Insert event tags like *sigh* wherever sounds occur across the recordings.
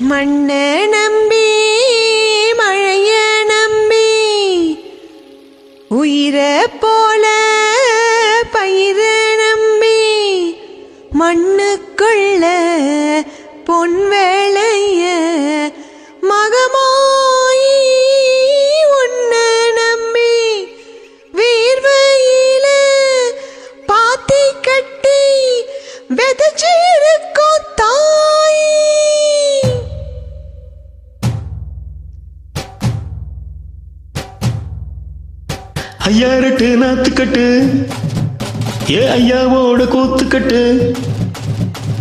மண்ண நம்பி மழைய நம்பி உயிர போல பயிர நம்பி மண்ணுக்குள்ள பொன் ஐயா ஐயாரட்டு நாத்துக்கட்டு ஏ ஐயாவோட கூத்துக்கட்டு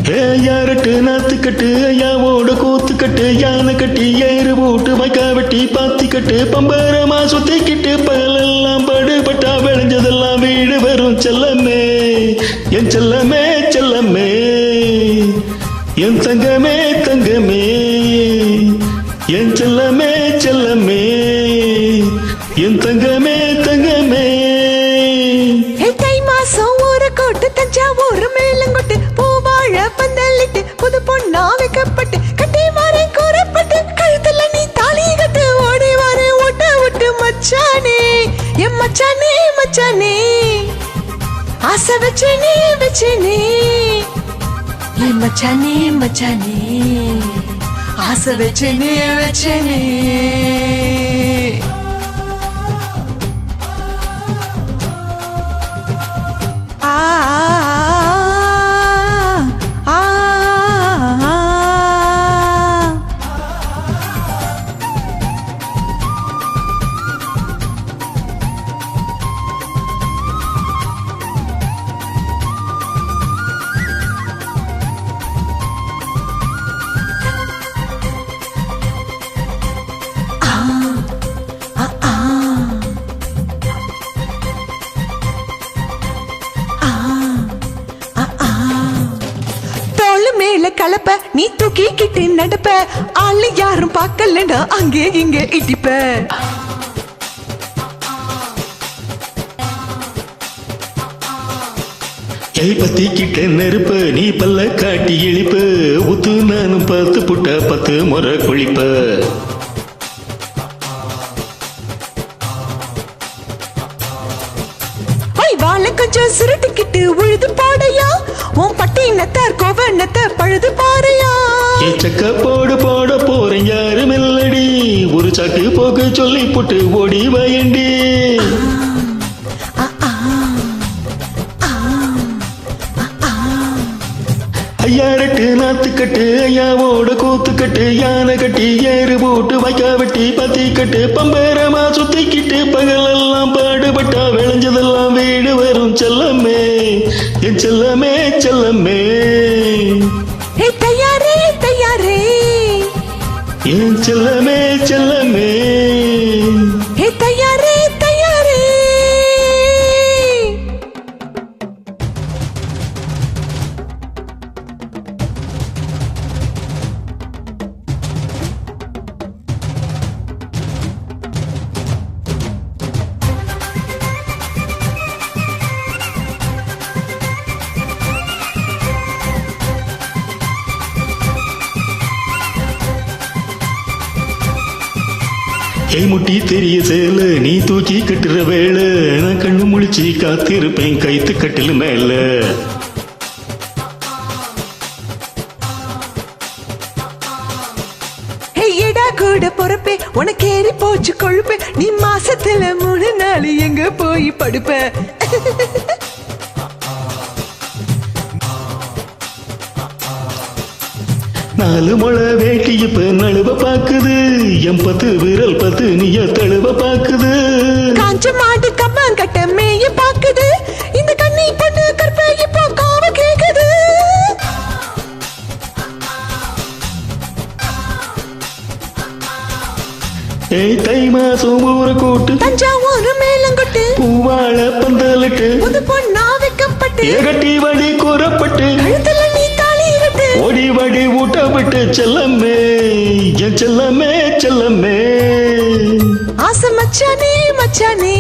ஏ ஐயா ஐயாரட்டு நாத்துக்கட்டு ஐயாவோட கூத்துக்கட்டு யானை கட்டி ஏறு போட்டு வைக்கா வெட்டி பாத்திக்கட்டு பம்பரமா சுத்திக்கிட்டு பகலெல்லாம் படுபட்டா விளைஞ்சதெல்லாம் வீடு வரும் செல்லமே. என் செல்லமே செல்லமே. என் தங்கமே தங்கமே. மச்சானே மச்சானே ஆசை வச்சனே வச்சனே. என் மச்சானே மச்சானே. ஆசை வச்சனே வச்சனே. மேல கலப்ப நீ தூக்கிக்கிட்டு நடப்ப. ஆளு யாரும் பார்க்கலன்னா அங்கே இங்கே இடிப்ப. பத்திக்கிட்ட நெருப்பு நீ பல்ல காட்டி இழிப்பு. உத்து நானும் பத்து புட்ட பத்து முறை குளிப்ப. வாழ கொஞ்சம் சுருட்டிக்கிட்டு உழுது பாடையா உன் பட்டினத்தார் பழுது பாறையா? ஏ சக்க போடு போட போறேன் யாரும் இல்லடி. ஒரு சாக்கு போக்கு சொல்லி போட்டு ஓடி வயண்டி. ஐயாரெட்டு நாத்துக்கட்டு ஐயாவோட கூத்துக்கட்டு யானை கட்டி ஏறு போட்டு வைக்கா வெட்டி பத்தி கட்டு பம்பரமா சுத்திக்கிட்டு பகலெல்லாம் பாடுபட்டா விளைஞ்சதெல்லாம் வீடு என் செல்லமே செல்லமே. தயாரே தயாரே. என் செல்லமே செல்லமே ஏய் முட்டி தெரிய சேல நீ தூக்கி கட்டுற வேலை. நான் கண்ணு முழிச்சு காத்திருப்பேன் கைத்து கட்டில் மேல. ஹே கூட பொறுப்பே உனக்கு ஏறி போச்சு கொழுப்பே. நீ மாசத்துல மூணு நாள் எங்க போய் படுப்ப? *laughs* நாலு முளை வேட்டி இப்ப நழுவ பாக்குது. என் பத்து விரல் பத்து நீய தழுவ பாக்குது. காஞ்ச மாடு கம்மாங்கட்ட மேய பாக்குது. இந்த கண்ணி பொண்ணு கற்ப இப்போ காவ கேக்குது. ஏய் தை மாசம் ஊற கூட்டு. தஞ்சாவூர் மேலங்கொட்டு. பூவாழ பந்தலிட்டு. புது பொண்ணா வைக்கப்பட்டு. ஏகட்டி வடி செல்லமே என் செல்லமே செல்லமே. ஆசை மச்சானே மச்சானே.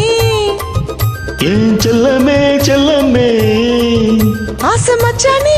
என் செல்லமே செல்லமே. ஆசை மச்சானே.